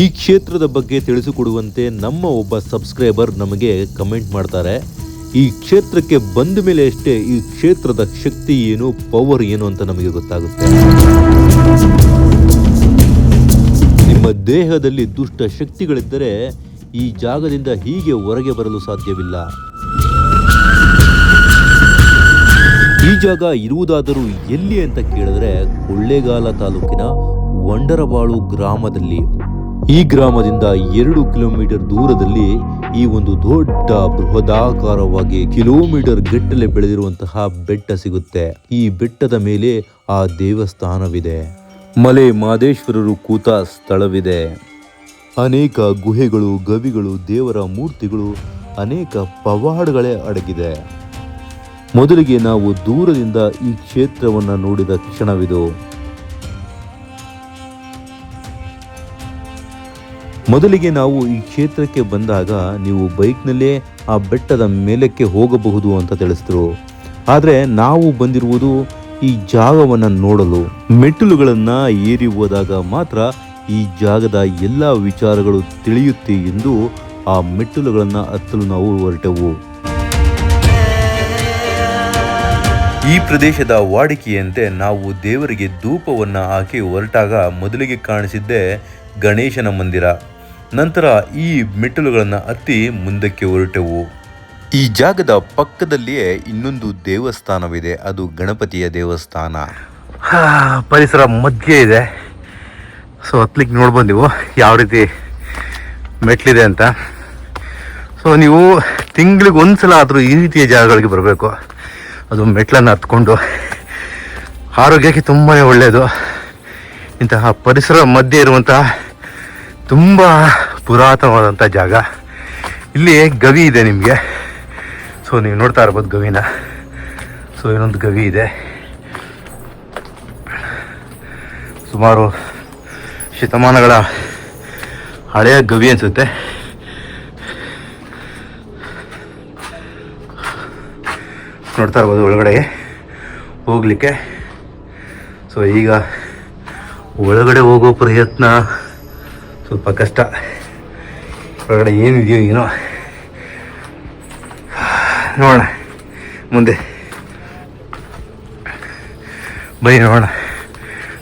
ಈ ಕ್ಷೇತ್ರದ ಬಗ್ಗೆ ತಿಳಿಸಿಕೊಡುವಂತೆ ನಮ್ಮ ಒಬ್ಬ ಸಬ್ಸ್ಕ್ರೈಬರ್ ನಮಗೆ ಕಮೆಂಟ್ ಮಾಡ್ತಾರೆ. ಈ ಕ್ಷೇತ್ರಕ್ಕೆ ಬಂದ ಮೇಲೆ ಅಷ್ಟೇ ಈ ಕ್ಷೇತ್ರದ ಶಕ್ತಿ ಏನು, ಪವರ್ ಏನು ಅಂತ ನಮಗೆ ಗೊತ್ತಾಗುತ್ತೆ. ನಿಮ್ಮ ದೇಹದಲ್ಲಿ ದುಷ್ಟ ಶಕ್ತಿಗಳಿದ್ದರೆ ಈ ಜಾಗದಿಂದ ಹೀಗೆ ಹೊರಗೆ ಬರಲು ಸಾಧ್ಯವಿಲ್ಲ. ಈ ಜಾಗ ಇರುವುದಾದರೂ ಎಲ್ಲಿ ಅಂತ ಕೇಳಿದ್ರೆ ಕೊಳ್ಳೇಗಾಲ ತಾಲೂಕಿನ ವಂಡರಬಾಳು ಗ್ರಾಮದಲ್ಲಿ. ಈ ಗ್ರಾಮದಿಂದ ಎರಡು ಕಿಲೋಮೀಟರ್ ದೂರದಲ್ಲಿ ಈ ಒಂದು ದೊಡ್ಡ ಬೃಹದಾಕಾರವಾಗಿ ಕಿಲೋಮೀಟರ್ ಗಟ್ಟಲೆ ಬೆಳೆದಿರುವಂತಹ ಬೆಟ್ಟ ಸಿಗುತ್ತೆ. ಈ ಬೆಟ್ಟದ ಮೇಲೆ ಆ ದೇವಸ್ಥಾನವಿದೆ. ಮಲೆ ಮಾದೇಶ್ವರರು ಕೂತ ಸ್ಥಳವಿದೆ. ಅನೇಕ ಗುಹೆಗಳು, ಗವಿಗಳು, ದೇವರ ಮೂರ್ತಿಗಳು, ಅನೇಕ ಪವಾಡಗಳೇ ಅಡಗಿದೆ. ಮೊದಲಿಗೆ ನಾವು ದೂರದಿಂದ ಈ ಕ್ಷೇತ್ರವನ್ನು ನೋಡಿದ ಕ್ಷಣವಿದು. ಮೊದಲಿಗೆ ನಾವು ಈ ಕ್ಷೇತ್ರಕ್ಕೆ ಬಂದಾಗ ನೀವು ಬೈಕ್ನಲ್ಲೇ ಆ ಬೆಟ್ಟದ ಮೇಲಕ್ಕೆ ಹೋಗಬಹುದು ಅಂತ ತಿಳಿಸಿದ್ರು. ಆದರೆ ನಾವು ಬಂದಿರುವುದು ಈ ಜಾಗವನ್ನು ನೋಡಲು. ಮೆಟ್ಟಿಲುಗಳನ್ನು ಏರಿ ಹೋದಾಗ ಮಾತ್ರ ಈ ಜಾಗದ ಎಲ್ಲ ವಿಚಾರಗಳು ತಿಳಿಯುತ್ತೆ ಎಂದು ಆ ಮೆಟ್ಟಿಲುಗಳನ್ನು ಹತ್ತಲು ನಾವು ಹೊರಟೆವು. ಈ ಪ್ರದೇಶದ ವಾಡಿಕೆಯಂತೆ ನಾವು ದೇವರಿಗೆ ಧೂಪವನ್ನು ಹಾಕಿ ಹೊರಟಾಗ ಮೊದಲಿಗೆ ಕಾಣಿಸಿದ್ದೇ ಗಣೇಶನ ಮಂದಿರ. ನಂತರ ಈ ಮೆಟ್ಟಿಲುಗಳನ್ನು ಹತ್ತಿ ಮುಂದಕ್ಕೆ ಹೊರಟೆವು. ಈ ಜಾಗದ ಪಕ್ಕದಲ್ಲಿಯೇ ಇನ್ನೊಂದು ದೇವಸ್ಥಾನವಿದೆ ಅದು ಗಣಪತಿಯ ದೇವಸ್ಥಾನ. ಹಾ, ಪರಿಸರ ಮಧ್ಯೆ ಇದೆ. ಸೊ ಹತ್ಲಿಕ್ಕೆ ನೋಡ್ಬೋದು ನೀವು ಯಾವ ರೀತಿ ಮೆಟ್ಲಿದೆ ಅಂತ. ಸೊ ನೀವು ತಿಂಗಳಿಗೆ ಒಂದ್ಸಲ ಆದರೂ ಈ ರೀತಿಯ ಜಾಗಗಳಿಗೆ ಬರಬೇಕು. ಅದು ಮೆಟ್ಲನ್ನು ಹತ್ಕೊಂಡು ಆರೋಗ್ಯಕ್ಕೆ ತುಂಬಾ ಒಳ್ಳೆಯದು ಇಂತಹ ಪರಿಸರ ಮಧ್ಯೆ ಇರುವಂತಹ ತುಂಬ ಪುರಾತನವಾದಂಥ ಜಾಗ. ಇಲ್ಲಿ ಗವಿ ಇದೆ ನಿಮಗೆ. ಸೊ ನೀವು ನೋಡ್ತಾ ಇರ್ಬೋದು ಗವಿನ. ಸೊ ಇನ್ನೊಂದು ಗವಿ ಇದೆ. ಸುಮಾರು ಶತಮಾನಗಳ ಹಳೆಯ ಗವಿ ಅನಿಸುತ್ತೆ. ನೋಡ್ತಾ ಇರ್ಬೋದು ಒಳಗಡೆಗೆ ಹೋಗಲಿಕ್ಕೆ. ಸೊ ಈಗ ಒಳಗಡೆ ಹೋಗೋ ಪ್ರಯತ್ನ ಸ್ವಲ್ಪ ಕಷ್ಟ. ಹೊರಗಡೆ ಏನಿದೆಯೋ ಏನೋ. ನೋಡೋಣ. ಮುಂದೆ. ಬೈ ನೋಡೋಣ.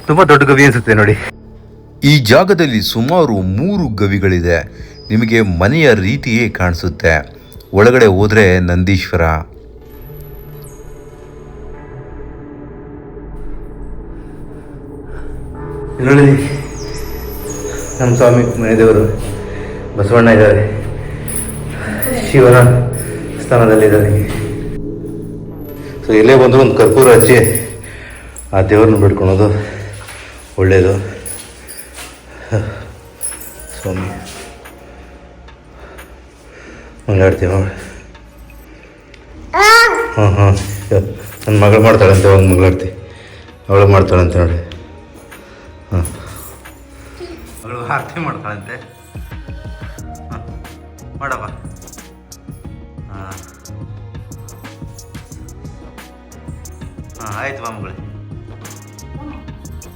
ತುಂಬ ದೊಡ್ಡ ಗವಿ ಅನಿಸುತ್ತೆ ನೋಡಿ. ಈ ಜಾಗದಲ್ಲಿ ಸುಮಾರು ಮೂರು ಗವಿಗಳಿದೆ. ನಿಮಗೆ ಮನೆಯ ರೀತಿಯೇ ಕಾಣಿಸುತ್ತೆ. ಒಳಗಡೆ ಹೋದರೆ ನಂದೀಶ್ವರ. ನೋಡಿ ನಮ್ಮ ಸ್ವಾಮಿ ಮನೆದೇವರು ಬಸವಣ್ಣ ಇದ್ದಾರೆ. ಶಿವನ ಸ್ಥಾನದಲ್ಲಿದ್ದಾರೆ. ಸೊ ಎಲ್ಲೇ ಬಂದರೂ ಒಂದು ಕರ್ಪೂರ ಹಚ್ಚಿ ಆ ದೇವ್ರನ್ನ ಬಿಡ್ಕೊಳೋದು ಒಳ್ಳೆಯದು ಸ್ವಾಮಿ. ಮಂಗಾಡ್ತೀವಿ ಹಾಂ ಹಾಂ ನನ್ನ ಮಗಳು ಮಾಡ್ತಾಳಂತೆ ಒಂದು ಮಗಳಾಡ್ತಿ ಅವಳು ಮಾಡ್ತಾಳಂತೆ ನೋಡಿ ಹಾಂ ಆರತಿ ಮಾಡ್ತಾಳಂತೆ. ಹಾಂ ಮಾಡಪ್ಪ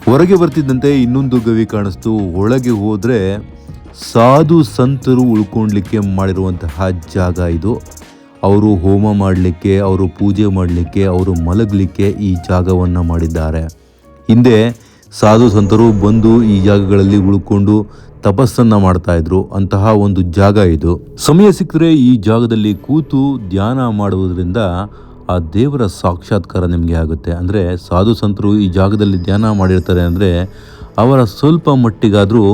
ಹೊರಗೆ ಬರ್ತಿದ್ದಂತೆ ಇನ್ನೊಂದು ಗವಿ ಕಾಣಿಸ್ತು. ಒಳಗೆ ಹೋದ್ರೆ ಸಾಧು ಸಂತರು ಉಳ್ಕೊಳ್ಲಿಕ್ಕೆ ಮಾಡಿರುವಂತಹ ಜಾಗ ಇದು. ಅವರು ಹೋಮ ಮಾಡಲಿಕ್ಕೆ, ಅವರು ಪೂಜೆ ಮಾಡಲಿಕ್ಕೆ, ಅವರು ಮಲಗಲಿಕ್ಕೆ ಈ ಜಾಗವನ್ನು ಮಾಡಿದ್ದಾರೆ. ಹಿಂದೆ ಸಾಧು ಸಂತರು ಬಂದು ಈ ಜಾಗಗಳಲ್ಲಿ ಉಳ್ಕೊಂಡು ತಪಸ್ಸನ್ನ ಮಾಡ್ತಾ ಇದ್ರು. ಅಂತಹ ಒಂದು ಜಾಗ ಇದು. ಸಮಯ ಸಿಕ್ಕರೆ ಈ ಜಾಗದಲ್ಲಿ ಕೂತು ಧ್ಯಾನ ಮಾಡುವುದರಿಂದ ಆ ದೇವರ ಸಾಕ್ಷಾತ್ಕಾರ ನಿಮಗೆ ಆಗುತ್ತೆ. ಅಂದರೆ ಸಾಧು ಸಂತರು ಈ ಜಾಗದಲ್ಲಿ ಧ್ಯಾನ ಮಾಡಿರ್ತಾರೆ ಅಂದರೆ ಅವರ ಸ್ವಲ್ಪ ಮಟ್ಟಿಗಾದರೂ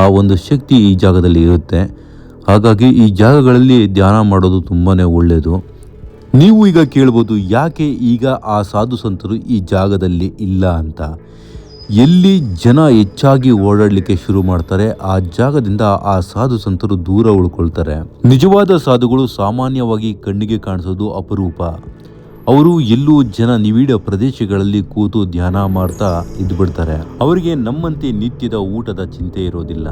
ಆ ಒಂದು ಶಕ್ತಿ ಈ ಜಾಗದಲ್ಲಿ ಇರುತ್ತೆ. ಹಾಗಾಗಿ ಈ ಜಾಗಗಳಲ್ಲಿ ಧ್ಯಾನ ಮಾಡೋದು ತುಂಬಾ ಒಳ್ಳೆಯದು ನೀವು ಈಗ ಕೇಳ್ಬೋದು, ಯಾಕೆ ಈಗ ಆ ಸಾಧು ಸಂತರು ಈ ಜಾಗದಲ್ಲಿ ಇಲ್ಲ ಅಂತ? ಎಲ್ಲಿ ಜನ ಹೆಚ್ಚಾಗಿ ಓಡಾಡಲಿಕ್ಕೆ ಶುರು ಮಾಡ್ತಾರೆ, ಆ ಜಾಗದಿಂದ ಆ ಸಾಧು ಸಂತರು ದೂರ ಉಳ್ಕೊಳ್ತಾರೆ. ನಿಜವಾದ ಸಾಧುಗಳು ಸಾಮಾನ್ಯವಾಗಿ ಕಣ್ಣಿಗೆ ಕಾಣಿಸೋದು ಅಪರೂಪ. ಅವರು ಎಲ್ಲೂ ಜನ ನಿವಿಡ ಪ್ರದೇಶಗಳಲ್ಲಿ ಕೂತು ಧ್ಯಾನ ಮಾಡ್ತಾ ಇದ್ಬಿಡ್ತಾರೆ. ಅವರಿಗೆ ನಮ್ಮಂತೆ ನಿತ್ಯದ ಊಟದ ಚಿಂತೆ ಇರೋದಿಲ್ಲ.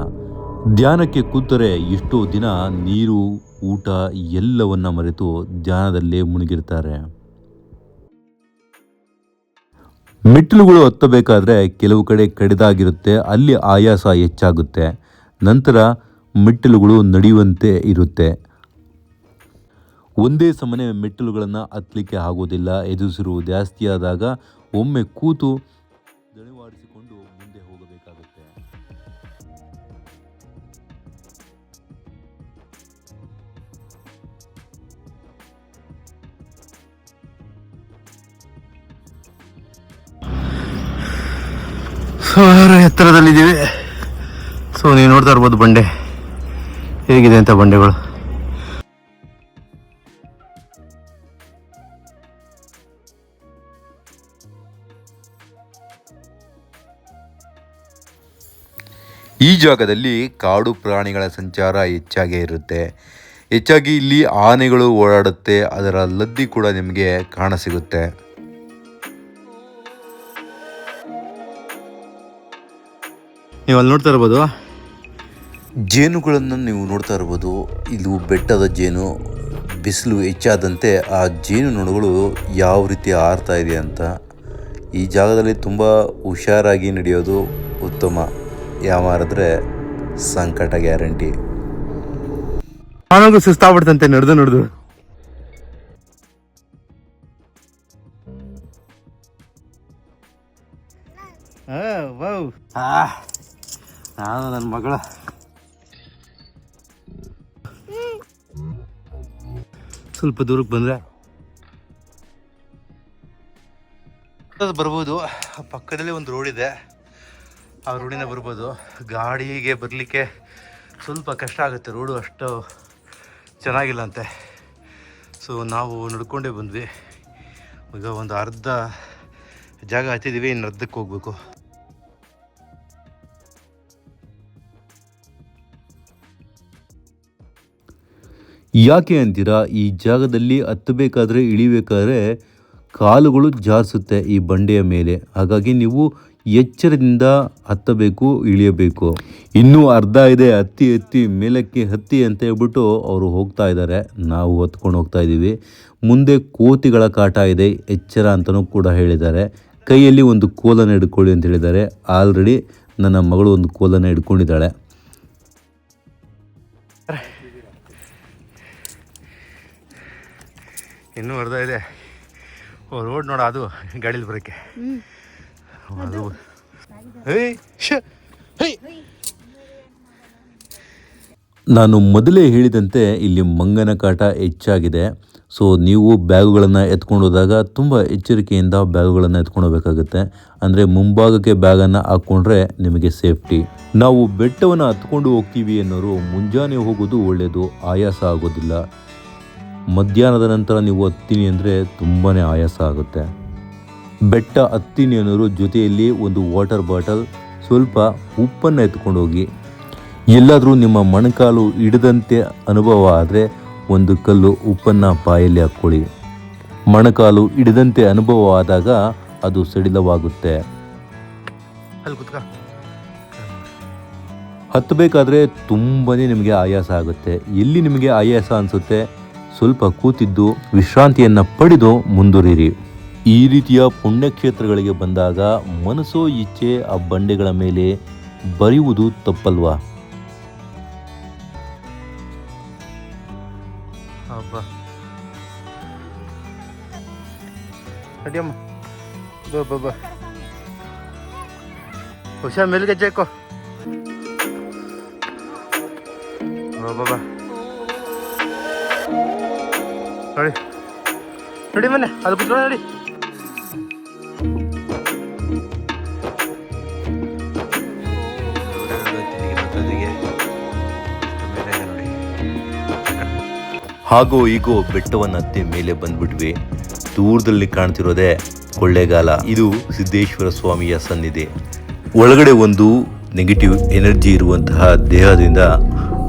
ಧ್ಯಾನಕ್ಕೆ ಕೂತರೆ ಎಷ್ಟೋ ದಿನ ನೀರು, ಊಟ ಎಲ್ಲವನ್ನ ಮರೆತು ಧ್ಯಾನದಲ್ಲೇ ಮುಳುಗಿರ್ತಾರೆ. ಮೆಟ್ಟಿಲುಗಳು ಹತ್ತಬೇಕಾದ್ರೆ ಕೆಲವು ಕಡೆ ಕಡಿದಾಗಿರುತ್ತೆ, ಅಲ್ಲಿ ಆಯಾಸ ಹೆಚ್ಚಾಗುತ್ತೆ. ನಂತರ ಮೆಟ್ಟಿಲುಗಳು ನಡೆಯುವಂತೆ ಇರುತ್ತೆ. ಒಂದೇ ಸಮನೆ ಮೆಟ್ಟಿಲುಗಳನ್ನು ಹತ್ತಲಿಕ್ಕೆ ಆಗೋದಿಲ್ಲ ಎದುರಿಸಿರು ಜಾಸ್ತಿ ಆದಾಗ ಒಮ್ಮೆ ಕೂತು ಸುಮಾರು ಎತ್ತರದಲ್ಲಿದ್ದೀವಿ. ಸೊ ನೀವು ನೋಡ್ತಾ ಇರ್ಬೋದು ಬಂಡೆ. ಹೇಗಿದೆ ಅಂತ ಬಂಡೆಗಳು? ಈ ಜಾಗದಲ್ಲಿ ಕಾಡು ಪ್ರಾಣಿಗಳ ಸಂಚಾರ ಹೆಚ್ಚಾಗಿ ಇರುತ್ತೆ. ಹೆಚ್ಚಾಗಿ ಇಲ್ಲಿ ಆನೆಗಳು ಓಡಾಡುತ್ತೆ, ಅದರ ಲದ್ದಿ ಕೂಡ ನಿಮಗೆ ಕಾಣಸಿಗುತ್ತೆ. ನೀವು ಅಲ್ಲಿ ನೋಡ್ತಾ ಇರ್ಬೋದು? ಜೇನುಗಳನ್ನು ನೀವು ನೋಡ್ತಾ ಇರ್ಬೋದು. ಇದು ಬೆಟ್ಟದ ಜೇನು ಬಿಸಿಲು ಹೆಚ್ಚಾದಂತೆ ಆ ಜೇನು ನೊಣಗಳು ಯಾವ ರೀತಿ ಆರ್ತಾ ಇದೆ ಅಂತ ಈ ಜಾಗದಲ್ಲಿ ತುಂಬ ಹುಷಾರಾಗಿ ನಡೆಯೋದು ಉತ್ತಮ. ಯಾಮಾರಿದ್ರೆ ಸಂಕಟ ಗ್ಯಾರಂಟಿ. ನನಗೂ ಸುಸ್ತಾಗ್ಬಿಡ್ತಂತೆ ನಡೆದು ನಡೆದು. ನಾನು ನನ್ನ ಮಗಳ. ಸ್ವಲ್ಪ ದೂರಕ್ಕೆ ಬಂದ್ರೆ. ಬರ್ಬೋದು. ಪಕ್ಕದಲ್ಲಿ ಒಂದು ರೋಡ್ ಇದೆ. ಆ ರೋಡಿನ ಬರ್ಬೋದು. ಗಾಡಿಗೆ ಬರಲಿಕ್ಕೆ ಸ್ವಲ್ಪ ಕಷ್ಟ ಆಗುತ್ತೆ. ರೋಡು ಅಷ್ಟು ಚೆನ್ನಾಗಿಲ್ಲ ಅಂತೆ. ಸೊ ನಾವು ನಡ್ಕೊಂಡೇ ಬಂದ್ವಿ. ಈಗ ಒಂದು ಅರ್ಧ ಜಾಗ ಹತ್ತಿದ್ದೀವಿ ಇನ್ನು ಅರ್ಧಕ್ಕೆ ಹೋಗ್ಬೇಕು. ಯಾಕೆ ಅಂತೀರಾ? ಈ ಜಾಗದಲ್ಲಿ ಹತ್ತಬೇಕಾದ್ರೆ ಇಳಿಬೇಕಾದ್ರೆ ಕಾಲುಗಳು ಜಾರಿಸುತ್ತೆ ಈ ಬಂಡೆಯ ಮೇಲೆ. ಹಾಗಾಗಿ ನೀವು ಎಚ್ಚರದಿಂದ ಹತ್ತಬೇಕು, ಇಳಿಯಬೇಕು. ಇನ್ನೂ ಅರ್ಧ ಇದೆ, ಹತ್ತಿ ಹತ್ತಿ ಮೇಲಕ್ಕೆ ಹತ್ತಿ ಅಂತ ಹೇಳ್ಬಿಟ್ಟು ಅವರು ಹೋಗ್ತಾ ಇದ್ದಾರೆ. ನಾವು ಹೊತ್ಕೊಂಡು ಹೋಗ್ತಾ ಇದ್ದೀವಿ. ಮುಂದೆ ಕೋತಿಗಳ ಕಾಟ ಇದೆ, ಎಚ್ಚರ ಅಂತಲೂ ಕೂಡ ಹೇಳಿದ್ದಾರೆ. ಕೈಯಲ್ಲಿ ಒಂದು ಕೋಲನ್ನು ಹಿಡ್ಕೊಳ್ಳಿ ಅಂತ ಹೇಳಿದ್ದಾರೆ. ಆಲ್ರೆಡಿ ನನ್ನ ಮಗಳು ಒಂದು ಕೋಲನ್ನು ಹಿಡ್ಕೊಂಡಿದ್ದಾಳೆ. ಇನ್ನೂ ಅರ್ಧ ಇದೆ. ಓ ರೋಡ್ ನೋಡ ಅದು ಗಾಡೀಲಿ ಬರೋಕ್ಕೆ. ಅದು. ಹೇಯ್ ನಾನು ಮೊದಲೇ ಹೇಳಿದಂತೆ ಇಲ್ಲಿ ಮಂಗನ ಕಾಟ ಹೆಚ್ಚಾಗಿದೆ. ಸೊ ನೀವು ಬ್ಯಾಗುಗಳನ್ನು ಎತ್ಕೊಂಡು ಹೋದಾಗ ತುಂಬ ಎಚ್ಚರಿಕೆಯಿಂದ ಬ್ಯಾಗುಗಳನ್ನು ಎತ್ಕೊಂಡು ಹೋಗಬೇಕಾಗುತ್ತೆ. ಅಂದರೆ ಮುಂಭಾಗಕ್ಕೆ ಬ್ಯಾಗನ್ನು ಹಾಕ್ಕೊಂಡ್ರೆ ನಿಮಗೆ ಸೇಫ್ಟಿ. ನಾವು ಬೆಟ್ಟವನ್ನು ಹತ್ಕೊಂಡು ಹೋಗ್ತೀವಿ ಅನ್ನೋರು ಮುಂಜಾನೆ ಹೋಗೋದು ಒಳ್ಳೆಯದು ಆಯಾಸ ಆಗೋದಿಲ್ಲ. ಮಧ್ಯಾಹ್ನದ ನಂತರ ನೀವು ಹತ್ತೀನಿ ಅಂದರೆ ತುಂಬಾ ಆಯಾಸ ಆಗುತ್ತೆ. ಬೆಟ್ಟ ಹತ್ತೀನಿ ಅನ್ನೋರು ಜೊತೆಯಲ್ಲಿ ಒಂದು ವಾಟರ್ ಬಾಟಲ್ ಸ್ವಲ್ಪ ಉಪ್ಪನ್ನು ಎತ್ಕೊಂಡು ಹೋಗಿ ಎಲ್ಲಾದರೂ ನಿಮ್ಮ ಮೊಣಕಾಲು ಹಿಡಿದಂತೆ ಅನುಭವ ಆದರೆ ಒಂದು ಕಲ್ಲು ಉಪ್ಪನ್ನು ಬಾಯಲ್ಲಿ ಹಾಕ್ಕೊಳ್ಳಿ. ಮೊಣಕಾಲು ಹಿಡಿದಂತೆ ಅನುಭವ ಆದಾಗ ಅದು ಸಡಿಲವಾಗುತ್ತೆ. ಹತ್ತಬೇಕಾದ್ರೆ ತುಂಬನೇ ನಿಮಗೆ ಆಯಾಸ ಆಗುತ್ತೆ. ಎಲ್ಲಿ ನಿಮಗೆ ಆಯಾಸ ಅನಿಸುತ್ತೆ? ಸ್ವಲ್ಪ ಕೂತಿದ್ದು ವಿಶ್ರಾಂತಿಯನ್ನು ಪಡೆದು ಮುಂದುವರಿರಿ. ಈ ರೀತಿಯ ಪುಣ್ಯಕ್ಷೇತ್ರಗಳಿಗೆ ಬಂದಾಗ ಮನಸ್ಸೋ ಇಚ್ಛೆ ಆ ಬಂಡೆಗಳ ಮೇಲೆ ಬರೆಯುವುದು ತಪ್ಪಲ್ವಾ? ಹಬ್ಬ ಮೇಲ್ಗೆ ಬಾ ಬಾ. ನೋಡಿ. ನೋಡಿ ಮನೆ ಅದು ಬಿಟ್ಟು ನೋಡಿ. ಹಾಗೋ ಈಗೋ ಬೆಟ್ಟವನ್ನು ಹತ್ತಿ ಮೇಲೆ ಬಂದ್ಬಿಟ್ವಿ. ದೂರದಲ್ಲಿ ಕಾಣ್ತಿರೋದೇ ಕೊಳ್ಳೇಗಾಲ. ಇದು ಸಿದ್ದೇಶ್ವರ ಸ್ವಾಮಿಯ ಸನ್ನಿಧಿ. ಒಳಗಡೆ ಒಂದು ನೆಗೆಟಿವ್ ಎನರ್ಜಿ ಇರುವಂತಹ ದೇಹದಿಂದ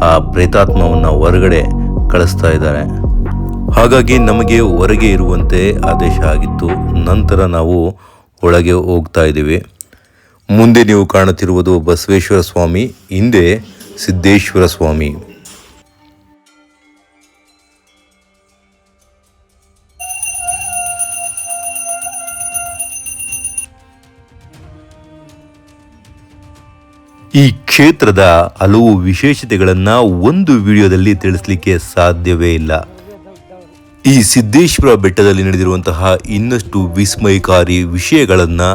ಆ ಪ್ರೇತಾತ್ಮವನ್ನು ಹೊರಗಡೆ ಕಳಿಸ್ತಾ ಇದ್ದಾರೆ. ಹಾಗಾಗಿ ನಮಗೆ ಹೊರಗೆ ಇರುವಂತೆ ಆದೇಶ ಆಗಿತ್ತು. ನಂತರ ನಾವು ಒಳಗೆ ಹೋಗ್ತಾ ಇದ್ದೀವಿ. ಮುಂದೆ ನೀವು ಕಾಣುತ್ತಿರುವುದು ಬಸವೇಶ್ವರ ಸ್ವಾಮಿ, ಹಿಂದೆ ಸಿದ್ದೇಶ್ವರ ಸ್ವಾಮಿ. ಈ ಕ್ಷೇತ್ರದ ಹಲವು ವಿಶೇಷತೆಗಳನ್ನು ಒಂದು ವಿಡಿಯೋದಲ್ಲಿ ತಿಳಿಸ್ಲಿಕ್ಕೆ ಸಾಧ್ಯವೇ ಇಲ್ಲ. ಈ ಸಿದ್ದೇಶ್ವರ ಬೆಟ್ಟದಲ್ಲಿ ನಡೆದಿರುವಂತಹ ಇನ್ನಷ್ಟು ವಿಸ್ಮಯಕಾರಿ ವಿಷಯಗಳನ್ನು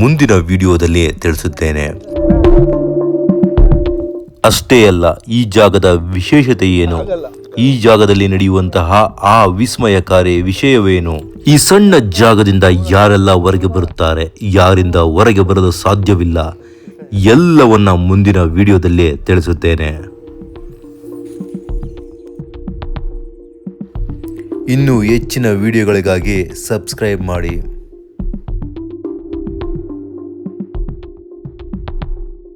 ಮುಂದಿನ ವಿಡಿಯೋದಲ್ಲಿ ತಿಳಿಸುತ್ತೇನೆ. ಅಷ್ಟೇ ಅಲ್ಲ, ಈ ಜಾಗದ ವಿಶೇಷತೆ ಏನು? ಈ ಜಾಗದಲ್ಲಿ ನಡೆಯುವಂತಹ ಆ ವಿಸ್ಮಯಕಾರಿ ವಿಷಯವೇನು? ಈ ಸಣ್ಣ ಜಾಗದಿಂದ ಯಾರೆಲ್ಲ ಹೊರಗೆ ಬರುತ್ತಾರೆ, ಯಾರಿಂದ ಹೊರಗೆ ಬರಲು ಸಾಧ್ಯವಿಲ್ಲ ಎಲ್ಲವನ್ನ ಮುಂದಿನ ವಿಡಿಯೋದಲ್ಲಿ ತಿಳಿಸುತ್ತೇನೆ. ಇನ್ನು ಹೆಚ್ಚಿನ ವಿಡಿಯೋಗಳಿಗಾಗಿ ಸಬ್ಸ್ಕ್ರೈಬ್ ಮಾಡಿ.